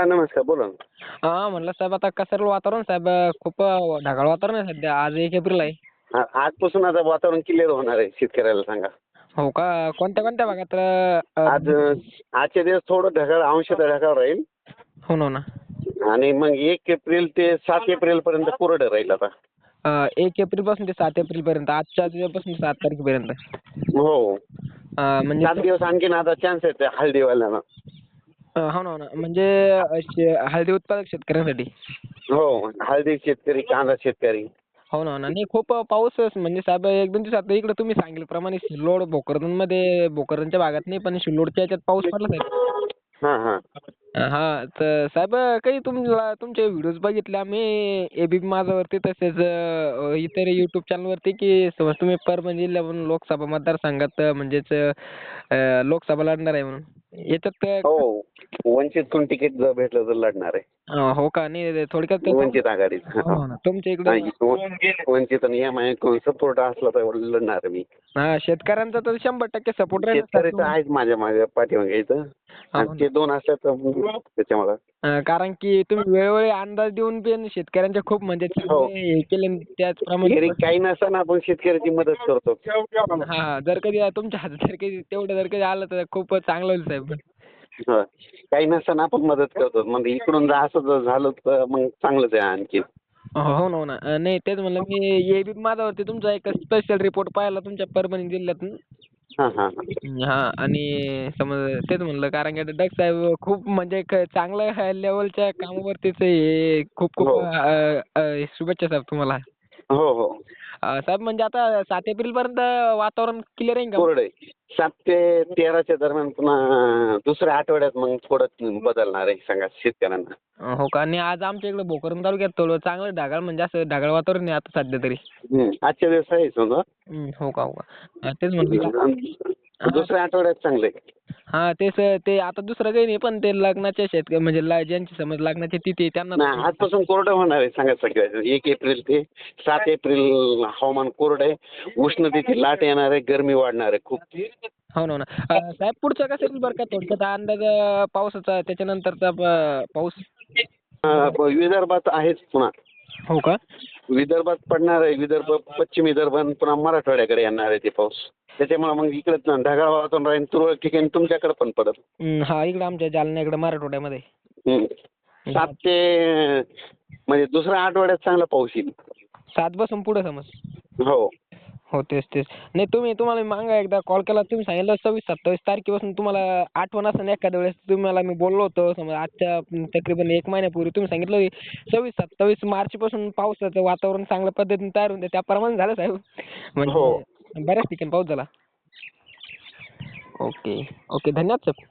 हा नमस्कार बोला ना. हा म्हणलं साहेब आता कसं वातावरण? साहेब खूप ढगाळ वातावरण आहे सध्या. आज एक एप्रिल आहे. हा, आजपासून आता वातावरण क्लिअर होणार आहे शेतकऱ्याला सांगा. हो का? कोणत्या कोणत्या भागात अं, आज आजचे दिवस थोडं ढगाळ अंशतः ढगाळ राहील. हो ना हो ना. आणि मग एक एप्रिल ते सात एप्रिल पर्यंत कोरडं राहील आता. अं, एक एप्रिलपासून ते सात एप्रिल पर्यंत आजच्या दिवसापासून सात तारखेपर्यंत. हो. अं, म्हणजे सात दिवस आणखीन आता चान्स आहे हळदीवाल्यांना अं, हो ना हो ना. म्हणजे हळदी उत्पादक शेतकऱ्यांसाठी. हो हळदी शेतकरी कांदा शेतकरी. हो ना हो ना. नाही खूप पाऊस म्हणजे साहेब एक दोन दिवसात इकडे तुम्ही सांगितल्याप्रमाणे सिल्लोड भोकरदनमध्ये भोकरदनच्या भागात नाही पण सिल्लोडच्या याच्यात पाऊस पडला साहेब हा तर साहेब काही तुम्हाला तुमचे व्हिडिओज बघितले आम्ही एबीपी माझावरती तसेच इतर युट्यूब चॅनलवरती की समज तुम्ही परभणी जिल्ह्यामधून लोकसभा मतदारसंघात म्हणजेच लोकसभा लढणार आहे म्हणून. याच्यात हो वंचितकडून तिकीट जर भेटलं तर लढणार आहे. हो का? नाही थोडक्यात वंचित आघाडीत हो तुमच्या इकडे वंचित आणि एम आय सपोर्ट असला तर लढणार मी. हा शेतकऱ्यांचा तर शंभर टक्के सपोर्ट तर आहेच माझ्या मागे पाठीमागे इथं. ते दोन असल्या तर त्याच्यामुळं. कारण की तुम्ही वेळोवेळी अंदाज देऊन पण शेतकऱ्यांचे खूप म्हणजे हो. हे केले त्याचप्रमाणे घरी काही नसताना आपण शेतकऱ्याची मदत करतो. हा हा जर कधी तुमच्या हातात जर कधी तेवढं जर कधी आलं तर खूप चांगलं होईल साहेब. होय. काही नसताना आपण मदत करतो. मग इकडून जर असं जर झालं तर मग चांगलंच आहे आणखी. हो ना हो ना. नाही तेच म्हणलं मी ए बी माझावरती तुमचा एक स्पेशल रिपोर्ट पाहिला तुमच्या परभणी जिल्ह्यातून. हा हा हा. हा आणि समज तेच म्हणलं कारण की डग साहेब खूप म्हणजे एक चांगल्या लेवलच्या कामावरतीच हे खूप खूप हो. अं, अं, शुभेच्छा साहेब तुम्हाला हो हो अं, साहेब म्हणजे आता सात एप्रिल पर्यंत वातावरण क्लिअर आहे का? कोरडे सात ते तेराच्या दरम्यान पुन्हा दुसऱ्या आठवड्यात मग थोडं बदलणार आहे सांगा शेतकऱ्यांना. अं, हो का? आणि आज आमच्या इकडे भोकरदन तालुक्यात थोडं चांगलं ढगाळ म्हणजे असं ढगाळ वातावरण आहे आता सध्या तरी. हम्म. आजच्या दिवस आहे समजा. हम्म, हो का हो का. अं, तेच म्हणलं दुसऱ्या आठवड्यात चांगले हा तेच ते आता दुसरं काही नाही पण ते लग्नाचे शेतकरी म्हणजे ल- ज्यांची समज लग्नाची तिथी त्यांना नाही आजपासून कोरडं होणार आहे सांगा सगळ्याचं एक एप्रिल ते सात एप्रिल हवामान कोरडं आहे. उष्णतेची लाट येणार आहे गरमी वाढणार आहे खूप. हो ना हो ना. अं, साहेब पुढचं कसं येईल बरं का थोडक्यात अंदाज अं, पावसाचा त्याच्यानंतरचा प- पाऊस? अं, विदर्भात आहेच पुन्हा. हो का? विदर्भात पडणार आहे. विदर्भ पश्चिम विदर्भ पुन्हा मराठवाड्याकडे येणार आहे ते पाऊस. त्याच्यामुळे मग इकडे ढगाळ वातावरण राहील तुरळक ठिकाणी तुमच्याकडे पण पडत हम्म, हा इकडं आमच्या जालना इकडं मराठवाड्यामध्ये. हम्म. सात ते म्हणजे दुसऱ्या आठवड्यात चांगला पाऊस येईल. सात पासून पुढे समज. हो. हो तेच तेच. नाही तुम्ही तुम्हाला मी मागं एकदा कॉल केला तुम्ही सांगितलं सव्वीस सत्तावीस तारखेपासून तुम्हाला आठवण असेल एखाद्या वेळेस तुम्हाला मी बोललो होतो समज आजच्या तकरीबन एक महिन्यापूर्वी तुम्ही सांगितलं सव्वीस सत्तावीस मार्चपासून पावसाचं वातावरण चांगल्या पद्धतीने तयार होऊन त्याप्रमाणे झालं साहेब. म्हणजे हो. बऱ्याच ठिकाणी पाऊस झाला. ओके. ओके धन्यवाद साहेब.